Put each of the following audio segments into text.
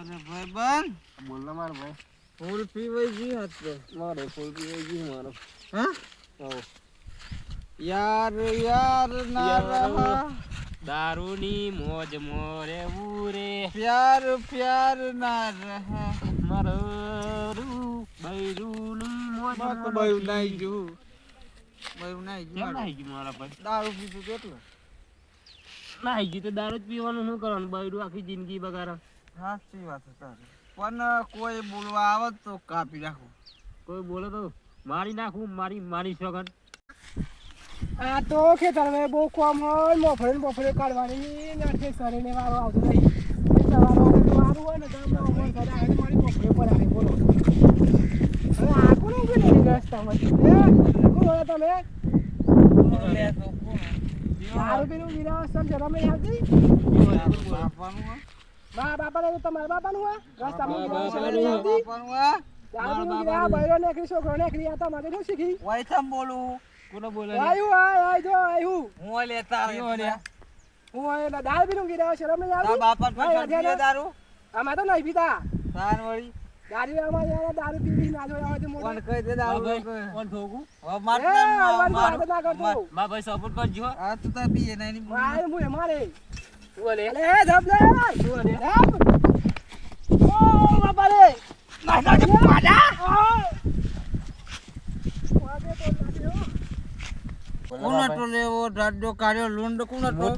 અરે ભાઈ બન. બોલ ને મારો ભાઈ. ફૂલ પીવાઈ ગઈ હતો મારે ફૂલ પીવાઈ ગયું મારો. હા? ઓ યાર યાર ના. રહા દારૂની મોજ મોરે ઉરે. પ્યાર પ્યાર ના રહા મારું બૈરુની મોજમાં તો મોરે. બયું નાઈ ગયું. બયું નાઈ ગયું નાહી ગયું મારા ભાઈ? દારૂ પીધું કેટલું નાહી ગયું તો દારૂ જ પીવાનું શું કરવાનું? બૈરું આખી જિંદગી બગાડે. સાચી વાત છે તારી. પણ કોઈ બોલવા આવે તો કાપી નાખો કોઈ બોલે તો મારી નાખું મારી મારી સગન આ તો ખેતરમાં બહુ કોમ હોય મોફળે ને કાઢવાની નાખે સરીને વારો આવતો નહીં. વારું હોય ને ગામના અમર ઘરે આવે મારી મોફળે પર આવે બોલો. હવે આખું કોણ ઊભી રહી રસ્તામાંથી હે? કોણ તમે? પીને ઊભી રહો, સર શરમ આવતી બાપાનું બાપા મા તો તમારા બાપાનું હોય. રસ્તામાં ઊભી રહો, શરમ બાપા નું આવતી બાપાનું હે? દારૂ પીને ઊભી રહો, બૈરો નેકરી, છોકરો નેકરી, આ શું શીખી? વાયથામ બોલું? કોને બોલે આયુ આય આય જો આયુ હું લેતા કયો લે? હું આય દારૂ પીને ઊભી ગીરા શરમ નહીં આવતી? બાપા પર પીએ દારૂ? આમાં તો નહીં પીતા. તાન વળી. દારૂ આમાં યાર દારૂ પીવી ના જોયા હોય તો મોટા કોણ કહી દે મા દારૂ. કોણ ઠોકું હવે માર અવાજ મારું- ના કરતો. માર- મા ભાઈ સપોર્ટ કરજો હો. આ તો તાર બીએ નહીં ની બોલી. મારે મુએ મારે શું બોલે. અલે એ ધબ લે. ધબ ઓ બાપા રે. લેવો દાડો લૂંડ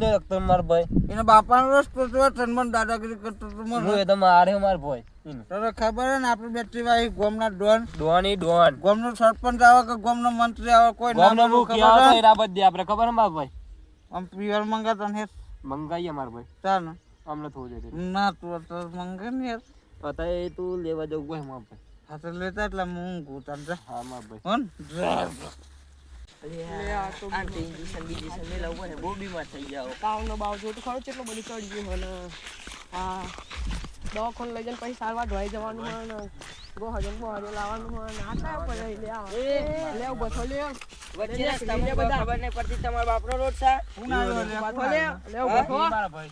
જ રાખતો મારો ભાઈ. એના બાપાનો રસ્તો તો તનમન દાદાગીરી કરતો તો હું એ તો મારે મારો ભાઈ. તને ખબર હે ને આપણે બેટરી વાળી ગોમના ડોન? ડોની ડોન. ગોમનો સરપંચ આવે કે ગોમનો મંત્રી આવે કોઈ નામ ખબર બધે આપણે ખબર ભાઈ? આમ પીવર મંગાતા ને હેત મંગાઈએ મારો ભાઈ. ચાલ ને. અમને થોડું દે ના તું તો મંગે ને યાર. પતા એ તું લેવા જવું હોય મારો ભાઈ. હા તો લેતા એટલે હું ગુતાન જા. હા મારો ભાઈ. કોણ દવાખાને લઈ જઈને પછી સારવાર ઢોઈ જવાનું હોય ને ગો હજન બો હજન લાવવાનું હોય ને પડે લે આવ. લે ઊભો થો લે. વચ્ચે તમને બધા. ખબર નહીં પડતી તમારા બાપનો રોડ છે. કોણ આવ્યો લે? લે. લે ઊભો થો. મારા ભાઈ.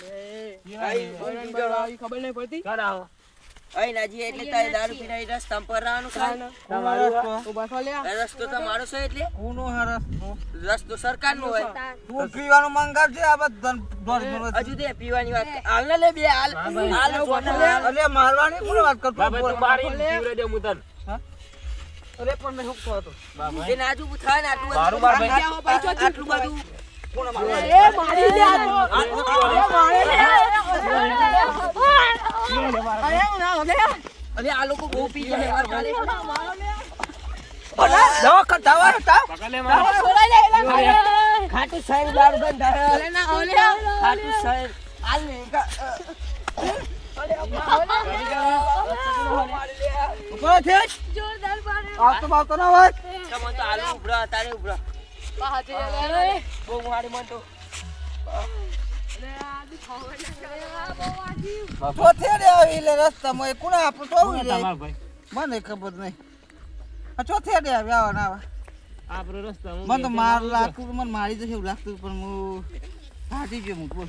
લે. ખબર નહીં પડતી. ક્યાં અરે મારવાની કોણ વાત કરતો? મારા ભાઈ તું મારી પીવડે દે હું તને. અરે પણ મેં શું કહો તો? એ નાજુ થાય ને આટલું મારું માર ભાઈ. બધું આટલું બધું. અરે આ લોકો બહુ પી ભાઈ. દવા હતા પકડ લે મારો ખાટું સાહેબ દારૂ બંધ અરે ના હવે ખાટું સાહેબ હાલ ને કા- ઉપર છે આવતો ના હોય તમે તો હાલ ઉભરા, તારે ઉભરા મન ખબર નહીં ચોથે રે આવી આવા ના આવા રસ્તા મને તો માર લાગતું મને મારી જશે એવું લાગતું પણ હું હાથી ગયો હું બોલ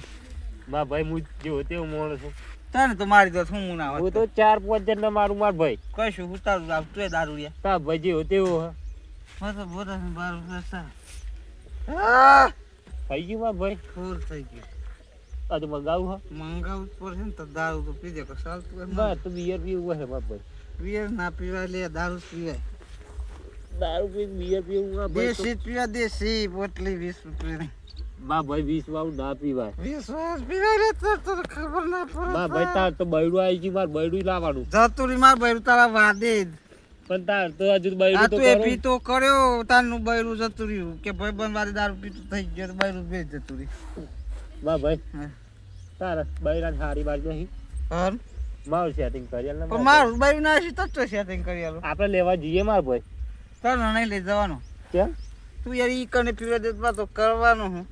મારા ભાઈ હું જેવો તેવો માણસ છું તને તો મારી દો હું ના હું તો ચાર પાંચ જણ મારું માર ભાઈ. કઈ હું તારું આવતું દારૂ તા ભાઈ જેવો તેવો હા તો બોરા ને બાર રસ્તા થઈ ગયું બા ભાઈ? ફૂલ થઈ ગયું. આ તો મંગાવું હા. મંગાવું પડશે ને તો દારૂ તો પીજે કે ચાલતું બસ તો બિયર પીવું હે બા ભાઈ. બિયર ના પીવાય લે દારૂ પીવાય. દારૂ પી બિયર પીવું દેશી પીવા દેશી પોટલી વીસ રૂપિયાની. બા ભાઈ વીસ વાળું ના પીવાય. વીસ વાળું પીવાય રે તો તો ખબર ના પડે બા ભાઈ તાર તો બૈડું આવી ગયું માર બૈડું લાવવાનું. જતુરી માર બૈડું તારા વાદે જ. પણ તાર તો હજુ બૈરું તો એ પીતો કર્યો તારનું બૈરું જતું રહ્યું. કે ભાઈ બંધ મારે દારૂ પીતું થઈ ગયો તો બૈરું બે જતું રહ્યું. વાહ ભાઈ. હા. તાર બૈરા હારી બાજુ નહીં હા. મારું સેટિંગ કરી આલ પણ મારું બૈરું ના છે તો સેટિંગ કરી આલો. આપણે લેવા જઈએ માર ભાઈ. તને નહીં લઈ જવાનો. કેમ? તું યાર ઈ કને પીવા દેતો તો કરવાનું હું.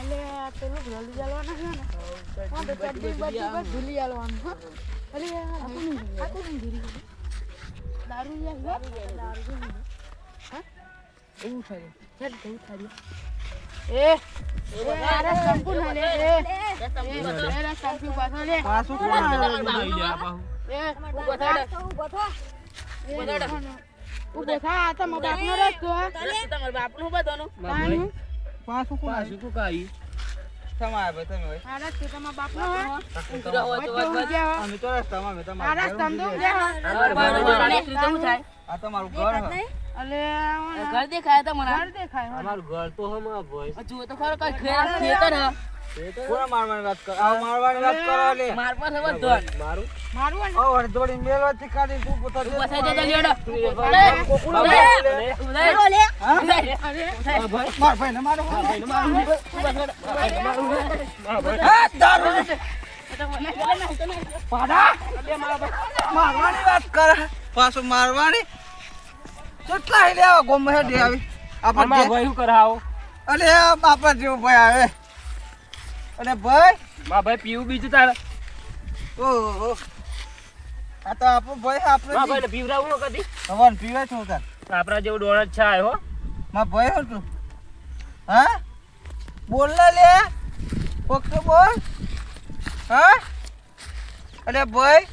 અલે આ પેલું જલ્દી ચાલવાના છે ને. હા તો ચડ્ડી બધી બસ ભૂલી ચાલવાનું હા અલે આ કોની આ કોની ધીરી દારૂ યાર દારૂ હા એવું થાય ચાલ કેવું થાય એ એ અરે સંપૂર્ણ લે એ એ રસ્તામાંથી ઊભા થો લે. પાછું કોણ આવ્યું? બનાવી લે આ પાછું. એ, ઊભો થા લે. ઊભો થા, આ તમારા બાપનો રસ્તો હે. તાનું. પાછું કોણ તમે? આ રસ્તો તમારા હોય તો અમે તો આ તમારા ઘર ઊભી આ તમારું ઘર હે. અલે, ઘર દેખાય તમને ઘર દેખાય અમારું ઘર તો ભાઈ ખરો કઈ ખેતર ખેતર હે. કોને મારવાની વાત કરો? આ મારવાની વાત કરો લે માર પર હે મારું? મારું ઓ વળદોડી મેલવાથી કાઢી તું પોતા ઊભા થઈ જજો લેડો કોકુનો ભાઈ લે. હા? અરે, માર ભાઈ ને મારો. હા, દારૂ. પાડા. મારવાની વાત કરે. પાછું મારવાની. કેટલા हिले આવા ગોમ આપણે ભાઈ શું કરાવો બાપા જેવો ભાઈ આવે. અને ભાઈ? મા ભાઈ પીવું બીજું તારે? ઓહો. આ તો આપણો ભાઈ આપણે ભાઈને ન કદી? ભગવાન પીવે છો તાર. આપણા જેવું ડોળ છે હો. માં ભાઈ હતું હા? બોલ ને લે. ઓકે બોલ. હા? અરે ભાઈ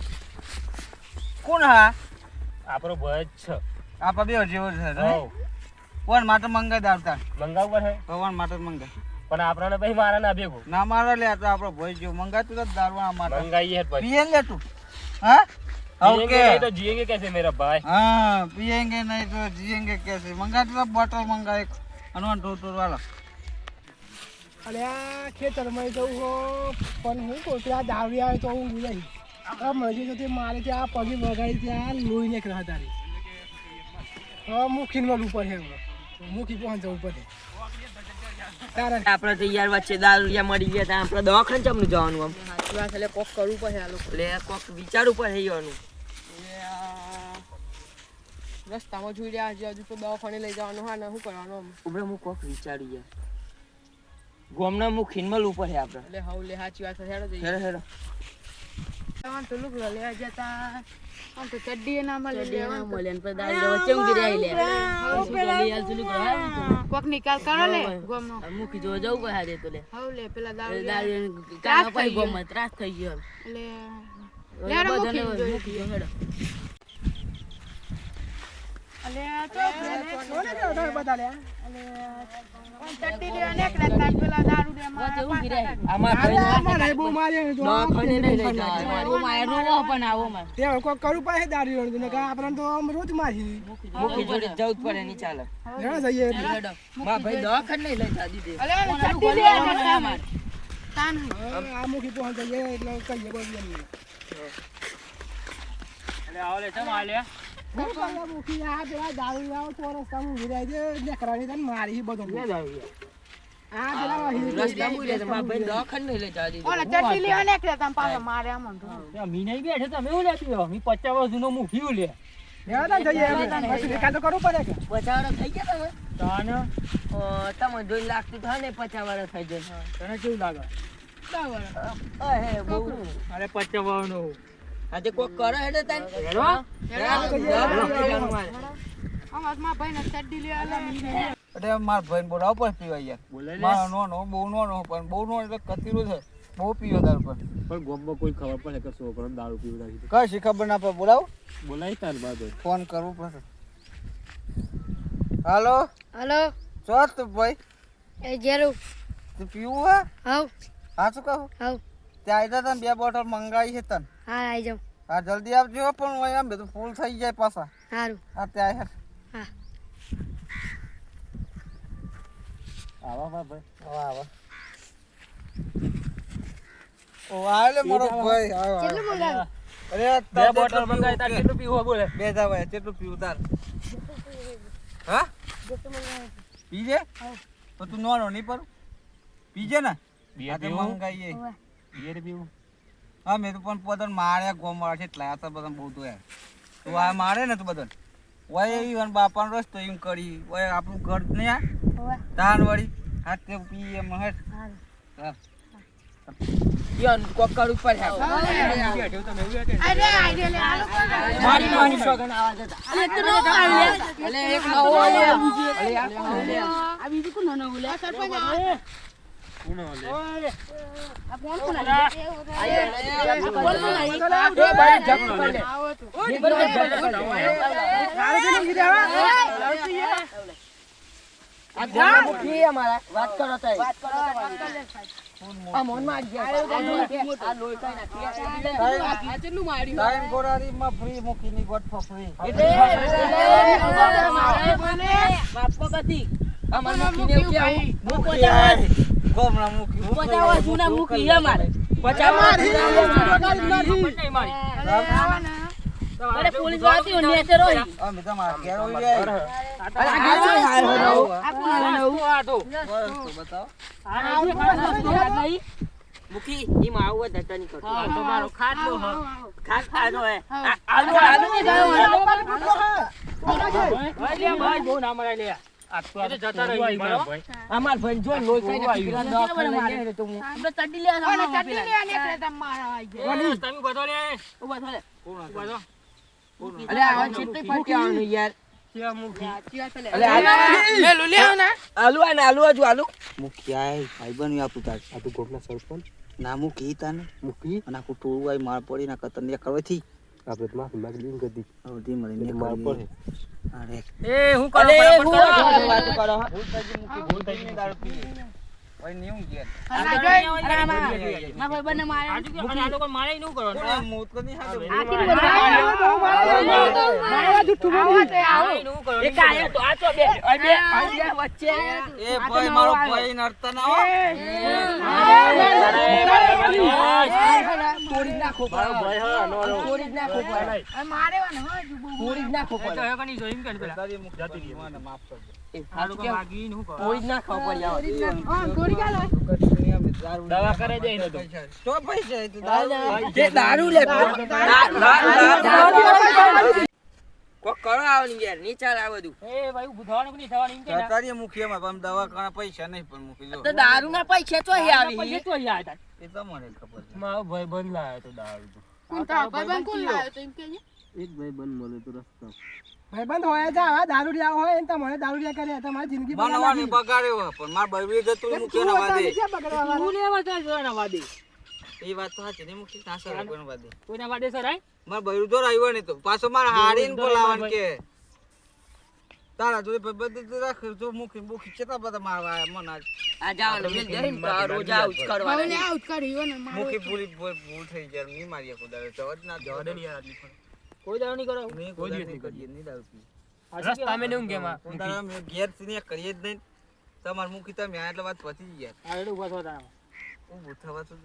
કોણ હા? આપણો ભાઈ જ છે. આપા બે જેવો છે? કોણ માટે મંગાઈ દાવતા પર હે? ભગવાન માટે મંગાઈ પણ આપણને ભાઈ મારા ના ભેગો. ના મારા લે તો આપણો ભાઈ જો મંગાતું તો દારૂ મારા મંગાઈ હે ભાઈ પીએ લે તું. હા? ઓકે. તો જીએંગે કેસે મેરા ભાઈ. હા પીએંગે નહીં તો જીએંગે કેસે મંગાતું તો બોટલ મંગાય. અનવાન ટોટોર વાળો. અલ્યા ખેતરમાં જવું હો. પણ હું કહું આ દાવડી આવે તો હું ગુજાઈ આ મરજી તો તે મારે ત્યાં પગે વગાડી ત્યાં લોહીને ગ્રહ તારી હવે મૂકીને વળ ઉપર હે મુખી પહોંચવું પડે આપણે તો યાર વચ્ચે રૂપિયા મળી ગયા તા. આપણે દવાખાને ચમનું જવાનું આમ. સાચી વાત એટલે કોક કરવું પડે આ લોકો. એટલે કોક વિચારવું પડે જવાનું રસ્તામાં જોઈ રહ્યા હજી હજુ તો દવાખાને લઈ જવાનું હા ને શું કરવાનું આમ? ઉભરે હું કોક વિચારી યાર. ગોમના મુખીને ઉપર છે આપણે. એટલે હવ લે સાચી વાત છે હેડો હેડો. હેડો તો લુગડો લેવા જતા. આમ તો ચડ્ડી ના મળે લેવાનું મળે ને પછી લે લઈ આલ કોક નિકાલ કરો લે ગોમનો. મુખી જોવા જવું પડે હારે તો લે. હવ લે પેલા દાળ. દારૂ ત્રાસ થઈ ગયો. ગોમાં ત્રાસ થઈ ગયો એટલે લેડો મૂકી. મૂકી જો હેડો એટલે તો રોજ મારી. જોડે જવું પડે નહીં ચાલે જઈએ ભાઈ દવાખાને નહીં લઈ જા દીધી અલે આને ચડ્ડી લેવા નીકળ્યા તાન. હા, આ મુખી પહોંચ એટલે કહીએ બોલીએ એટલે આવો લે છે લેકરાની મૂકી પચાસ જૂનો મૂક્યું લે. લેવા તા જઈએ આપણે. પછી નિકાલ તો કરવું પડે કે? પચાસ વર્ષ થઈ ગયા તમે તાને? અ, લાગતું થાય ને પચાસ વર્ષ થઈ જાય તને કેવું લાગે? અરે પચાસ વાળનો આજે કોક કરે હેડે તન? હેડો. ભાઈને અરે માર ભાઈ બોલાવો પણ પીવા યાર. બોલે નો મારો બહુ બહુ નો પણ બહુ નો એટલે કતીરું છે. બહુ પીવો દારૂ પર પણ ગોમમાં કોઈ ખબર પડે કે છોકરો દારૂ પીવડા રાખી કઈ શી ખબર ના પડે. બોલાવો. બોલાય તાર બાદ ફોન કરવું પડશે હાલો? હાલો. ચો તું ભાઈ? એ જેરું. તું પીવું હા? હા હા શું કહું? હવ. ત્યાં આવ્યા તને બે બોટલ મંગાવી છે તને. હા આવી જાઉં. હા જલ્દી આવજો પણ હું એમ બધું ફૂલ થઈ જાય પાછા. સારું હા ત્યાં હા. આવા ભાઈ. આવા આવા. ઓ આલે મારો ભાઈ. આવો. કેટલું મંગાવ્યું? અરે બે બોટલ મંગાવી તાર પીવું કેટલું પીવો બોલે? બે જા ભાઈ કેટલું પીવું તાર. હા? પીજે? તો તું નોનો નહીં પર. પીજે ને? બે પીવું. મંગાઈએ. બે પીવું. હા મેં તો પણ પોતાને માર્યા ગોમ છે એટલા આ બધા બહુ તો યાર તું આ મારે ને તું બધા વય એવી અને બાપાનો રસ્તો એમ કરી. ઓય આપણું ઘર ને આ. તાન વળી હા તે પી એમ હે. યન કોકર ઉપર કે અરે આઈ લે મારી મારી સોગન આવાજ હતા અલે તો અલે એક નવો અલે કોણ અલે આ બીજી કોણ નાનો બોલે સરપંચ ફ્રી મૂકીની ગોટ free. બાપો કથી અમાર મૂકી. ગોમડા મૂકી. જૂના હું મુખી ઘેર. આ કોણ તો બતાવો. ઈ માં આવું ધટ્ટા ની કરતો તમારો ખાટલો હ. આવો. ખાનો હે આવો. આલુ આલુ ની ગયો ભાઈ બહુ ના મરાય લે. મારા. અમાર ભાઈ જો લોહી કઈ તો હું. આપણે ચડ્ડી લેવા જવાનું ચડ્ડી લેવા નીકળે તમે મારા આવી ગયા. ઓલી, તમે બધો લે. થા લે બધો. અલે આ ચિત્તી ફાટી યાર. ત્યાં મૂકી. સાચી વાત છે લે. અલે આલુ આને આલુ હજુ આલુ મૂકી આય, તો આપું તાર. ના મૂકી તાને. અને આખું ટોળું આય માર પડી ના ને. હવે. અરે, એ, હું કરો? હું કરો. વાત કરો હા ભૂલ થઈ ગઈ મૂકી, ભૂલ થઈ ગઈ. દારૂ પી ભાઈ નેવું ઘેર. અને આ જોઈ, અને મારા- આ લોકો મારે કરવાનું. પણ મોત તો નહીં હાથે. આ? મારા આવો તે આવો. મારે. એક આયો તો આ બે આ બે આ વચ્ચે એ ભાઈ મારો ભાઈ નડતા ના હો. તોડી નાખો ભાઈ હા, નો, નો. તોડી નાખો ભાઈ આ મારેવાનો હો, તોડી નાખો એ તો કની જોઈ એમ પેલા. તારી મૂકી મને માફ કરજો. આ લોકો માગીને શું કરવાનું? તોડી નાખો પડે આવા. હા, દોરી ગાલો. દારૂ દવા કરાઈ દે એને તો. તો પૈસા દારૂ લે દારૂ કોક કરો આવની યાર નીચાલ આ બધું એ ભાઈ ઊભું કે નહીં થવાનું કે ના. સરકારી મૂકી એમાં પણ દવાખાના પૈસા નહીં પણ મૂકી જો તો દારૂ ના પૈસા તો પછી આવી તો અહીંયા હતા. એ તમને ખબર છે મારો ભાઈ બંધ લાવ્યો તો દારૂ તો. કોણ તારો ભાઈબંધ કોણ લાવ્યો તો એમ કહેજે. ભાઈબંધ હોય જા દારૂ રહ્યા હોય ને તમારે દારૂ લ્યા કરે તમારી જિંદગી બનાવવાની બગાડ્યો પણ માર ભાઈ જતું મૂકે ના વાદે તું લેવા જાય જોવાના વાદે. એ વાત તો સાચી નહીં મૂકી ના સર પણ વાદે કોઈના વાદે સર આય? માર ભાઈ તો આવ્યો નહીં તો. પાછો મારે હારીને બોલાવવાનું કે. તારા જોડે ભાઈ બધું રાખ જો મૂકી મૂકી કેટલા બધા મારવા આયા આજ. આ જાવ મિલ જઈને તો આ રોજ આવું જ ને આવું. જ કર્યું ને મારું મૂકી ભૂલી ભૂલ ભૂલ થઈ જાય. નહીં મારી કુદારે જવા જ ના જવા દે યાર કોઈ દારૂ નહીં કરો નહીં કોઈ દિવસ નહીં નહીં કરીએ. નહીં દારૂ પીએ. રસ્તા મેં નહીં ઊંઘે તારા મેં ઘેરથી કરીએ જ નહીં. તમારે મૂકી તમે આ એટલે વાત પતી જ ગયા આ રેડું ઊભા થવા તારા. તો.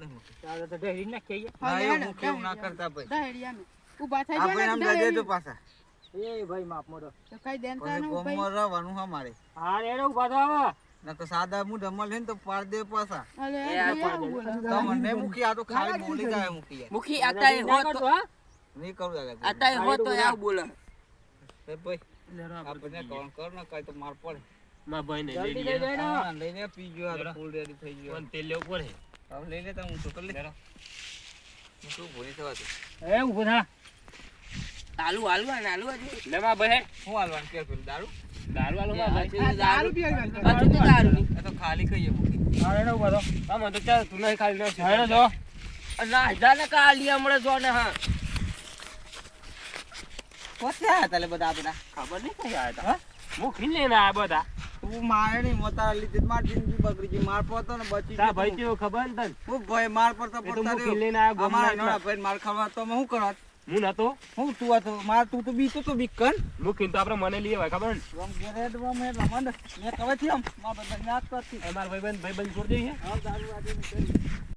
ના ના ને. ને. તો હા સાદા તો પાડ દે પાછા. ભાઈ આવું બોલે. તમને મૂકી આ તો ખાલી બોલી જાય મૂકી યાર. આતા હો તો. નહીં કરું આતા હો તો આવું બોલે. ભાઈ આપણે કોણ કર ના કાંઈ તો માર પડે. મારા ભાઈને લઈ લઈ લે પી ગયો આ ફૂલ રેડી થઈ ગયો. પણ લેવું પડે. લઈ હું તો કરી લે હું શું ભૂલી એ થા. આલુ આલુ આલુ હું કે દારૂ દારૂ ભાઈ. ગયા તો દારૂ નહીં તો ખાલી કહીએ મૂકી હા. હા, મને તો ચાલ, તું નહીં ખાલી. હા, જો. ના હજાર ને કાલી હમણાં જો ને હા પોતે આયા તાલે બધા બધા ખબર નહીં કઈ આયા તા. લઈને આયા બધા. તું મારે નહીં મોતા લીધે માર જિંદગી બગડી ગઈ. માર પડતો ને બચી ગયો ભાઈ કેવો ખબર ને તને? હું ભાઈ માર પડતા તો પડતા રહ્યો. લઈને આયા ગોમમાં અમારા એટલા. નોળા માર ખાવા. તો અમે શું હું નતો. હું તું હતો માર તું તો બીતો તો બીકન મૂકીને તો આપણે મને લઈ આવાય, ખબર ને રમ ઘેરે રમ એ રમણ. મેં આમ માર કરતી. અમારા ભાઈ ભાઈ છોડી દઈએ હા દારૂ